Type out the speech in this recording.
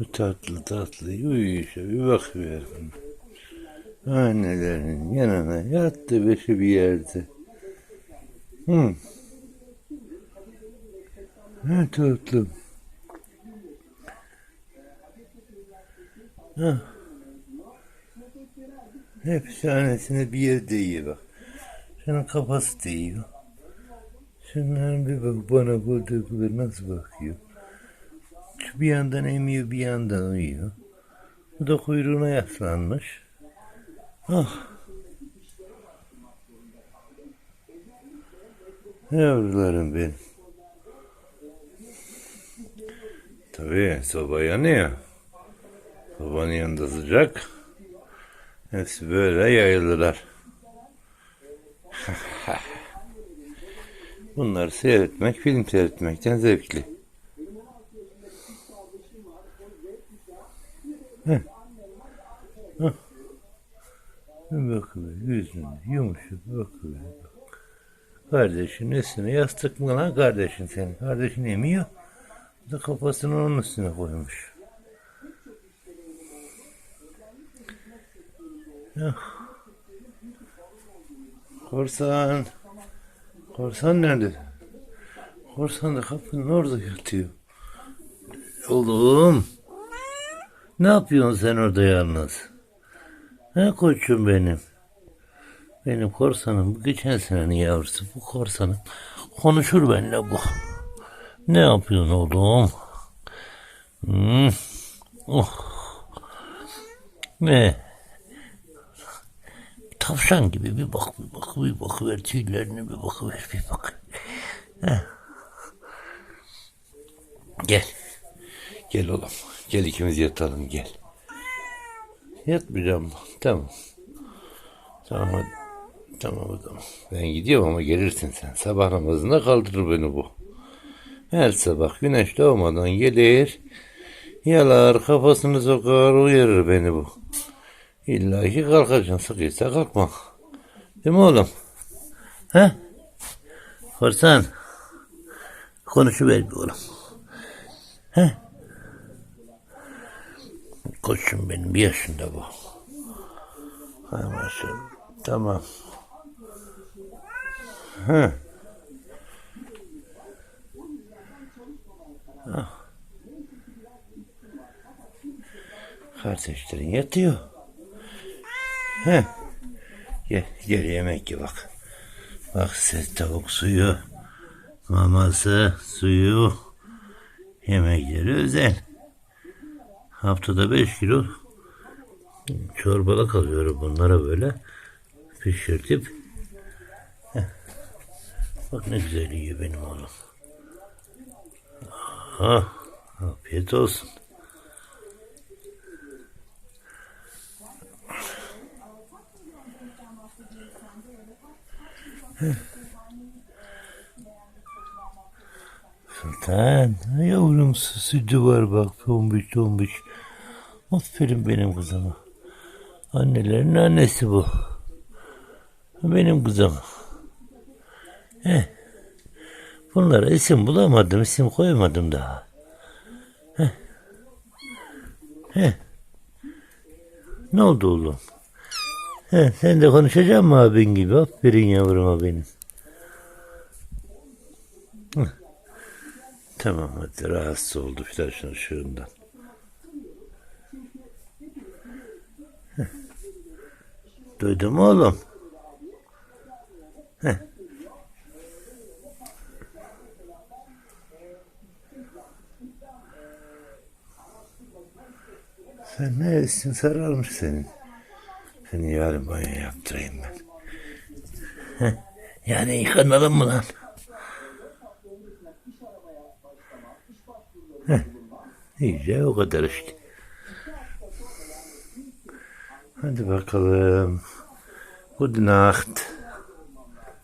Bu tatlı tatlı uyuyuşa bir bakıver. Annelerin yanına yattı beşi bir yerde. Hı. Ne tatlım. Hah. Hepsi annesine bir yerde yiyor bak. Şunun kafası değiyor. Şunların bir bak bana burada nasıl bakıyor. Bir yandan emiyor bir yandan uyuyor. Bu da kuyruğuna yaslanmış. Ah. Yavrularım benim. Tabii soba yanıyor. Sobanın yanında sıcak. Hepsi böyle yayılırlar. Bunları seyretmek, film seyretmekten zevkli. Heh. Hah. Bir bakıver yüzüne yumuşak bakıver. Kardeşin üstüne yastık mı lan kardeşin senin? Kardeşin emiyor. Bu da kafasını onun üstüne koymuş. Korsan. Korsan nerede? Korsan da kapının orada yatıyor. Oğlum. Ne yapıyorsun sen orada yalnız? He koçum benim. Benim korsanım bu geçen senenin yavrusu. Bu korsanım konuşur benimle bu. Ne yapıyorsun oğlum? Hmm. Oh. Ne? Tavşan gibi bir bak bir bak bir bakıver tüylerine bir bakıver bir bak. Heh. Gel. Gel oğlum. Gel ikimiz yatalım gel. Yatmayacağım. Tamam. Tamam hadi. Tamam o zaman. Ben gidiyorum ama gelirsin sen. Sabah namazında kaldırır beni bu. Her sabah güneş doğmadan gelir. Yalar kafasını sokar uyarır beni bu. İlla ki kalkacaksın. Sıkıysa kalkma. Değil mi oğlum? He? Korsan. Konuşuver bir oğlum. He? Koçum benim yaşında bu. Hay maşallah. Tamam. He. Ah. Kardeşlerin yatıyor. He. Gel, gel yemek ye bak. Bak size tavuk suyu, maması, suyu, yemekleri özel. Haftada 5 kilo çorbalık alıyorum bunlara böyle pişirtip. Heh. Bak ne güzel yiyor benim oğlum. Ah, afiyet olsun. Sultan, yavrum sütü var bak tombiş tombiş. Aferin benim kızıma. Annelerin annesi bu. Benim kızım. Heh. Bunlara isim bulamadım, isim koymadım daha. Heh. Heh. Ne oldu oğlum? Heh, sen de konuşacak mısın abin gibi? Aferin yavruma benim. Heh. Tamam hadi rahatsız oldu flaşın ışığından. Duydun mu oğlum? Heh. Sen ne etsin sararmış senin. Seni yarın banyo yaptırayım ben. Heh. Yani yıkanalım mı lan? Heh. İyice o kadar işte. Hadi bakalım. Good night.